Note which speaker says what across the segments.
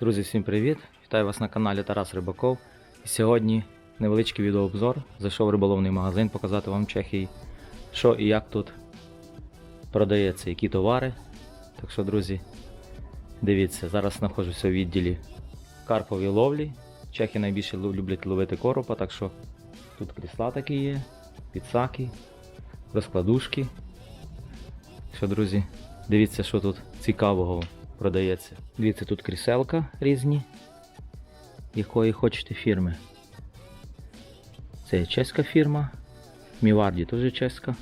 Speaker 1: Друзі, всім привіт! Вітаю вас на каналі Тарас Рибаков. І сьогодні невеличкий відеообзор. Зайшов в риболовний магазин показати вам в Чехії, що і як тут продається, які товари. Так що, друзі, дивіться, зараз знаходжуся у відділі карпової ловлі. Чехи найбільше люблять ловити коропа, так що тут крісла такі є, підсаки, розкладушки. Що, друзі, дивіться, що тут цікавого продається. Дивіться, тут кріселка різні, якої хочете фірми. Це чеська фірма, Міварді теж чеська,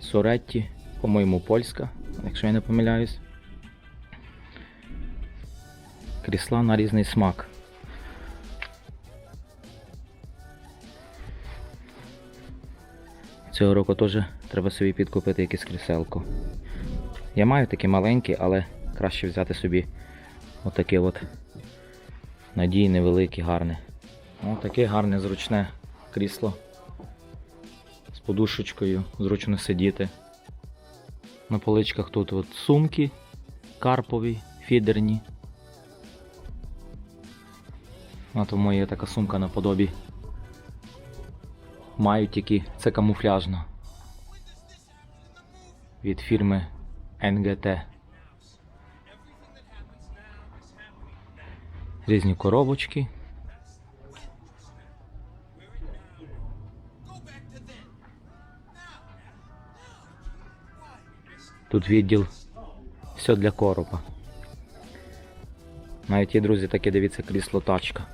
Speaker 1: Соретті, по-моєму, польська, якщо я не помиляюсь. Крісла на різний смак. Цього року теж треба собі підкупити якесь кріселко. Я маю такі маленькі, але краще взяти собі отаке от надійне, велике, гарне. Отаке гарне, зручне крісло з подушечкою, зручно сидіти. На поличках тут от сумки карпові, фідерні. А тому є така сумка наподобі. Маю тільки це камуфляжна від фірми НГТ. Різні коробочки. Тут відділ все для коропа. Навіть є, друзі, таке дивіться крісло тачка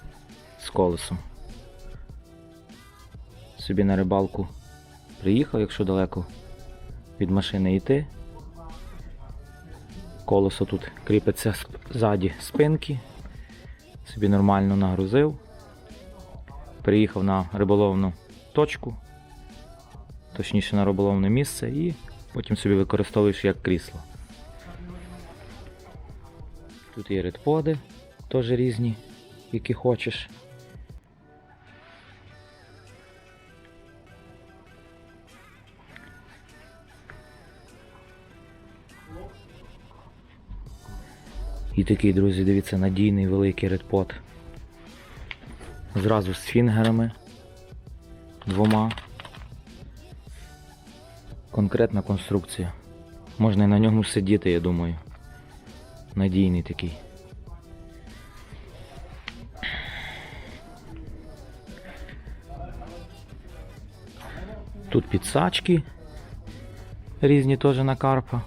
Speaker 1: з колесом. Собі на рибалку приїхав, якщо далеко від машини йти. Колесо тут кріпиться ззаді спинки. Собі нормально нагрузив. Приїхав на риболовну точку, точніше на риболовне місце і потім собі використовуєш як крісло. Тут є редподи, теж різні, які хочеш. І такий, друзі, дивіться, надійний великий редпот. Зразу з фінгерами. Двома. Конкретна конструкція. Можна і на ньому сидіти, я думаю. Надійний такий. Тут підсачки різні теж на карпа.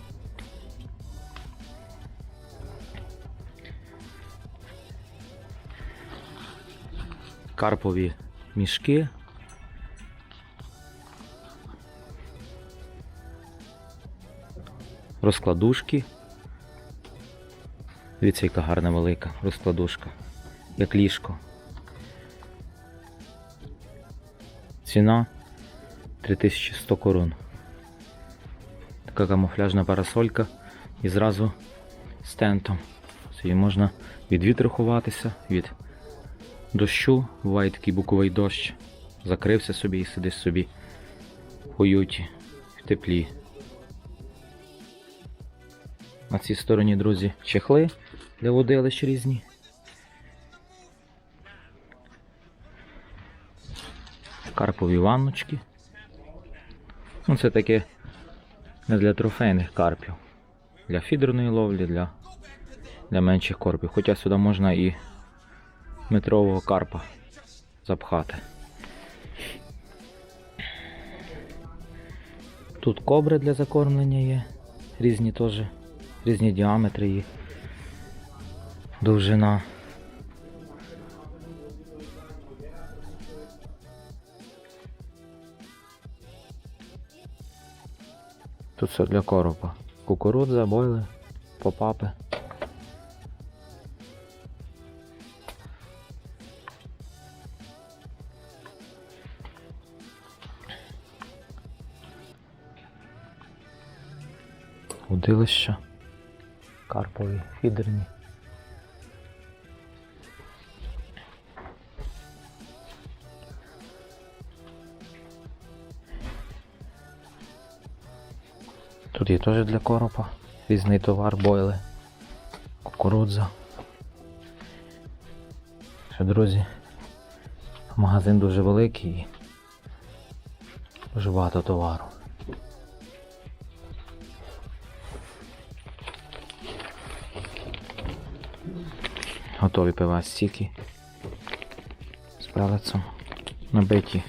Speaker 1: Карпові мішки. Розкладушки. Дивіться, яка гарна велика розкладушка. Як ліжко. Ціна 3100 корон. Така камуфляжна парасолька і зразу з тентом. Її можна від вітру ховатися, від дощу, буває такий буковий дощ. Закрився собі і сидиш собі в уюті, в теплі. На цій стороні, друзі, чехли для водилищ різні. Карпові ванночки. Ну, це таке не для трофейних карпів. Для фідерної ловлі, для, для менших корпів. Хоча сюди можна і метрового карпа запхати. Тут кобри для закормлення є, різні теж, різні діаметри їх, довжина. Тут все для коропа. Кукурудза, бойли, попапи. Удилища. Карпові фідерні. Тут є теж для коропа. Різний товар, бойли, кукурудза. Що, друзі, магазин дуже великий і дуже багато товару. Готові пива стіки з пелецом набиті.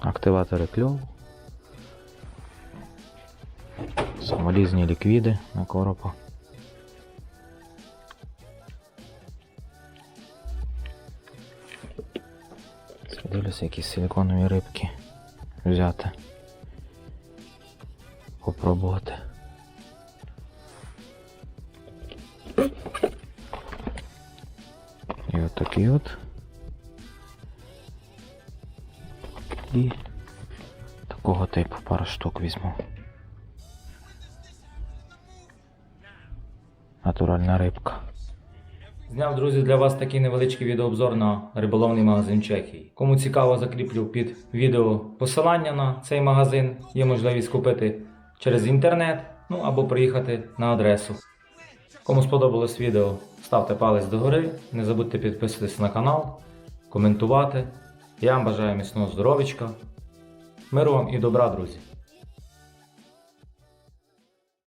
Speaker 1: Активатори кльову. Самолізні ліквіди на коропа. Дивлюся, якісь силиконові рибки взяти. Попробувати. І от такий от. І такого типу пару штук візьму. Натуральна рибка. Зняв, друзі, для вас такий невеличкий відеообзор на риболовний магазин Чехії. Кому цікаво, закріплю під відео посилання на цей магазин. Є можливість купити через інтернет, ну або приїхати на адресу. Кому сподобалось відео, ставте палець догори, не забудьте підписатись на канал, коментувати. Я вам бажаю міцного здоров'ячка, миру вам і добра, друзі!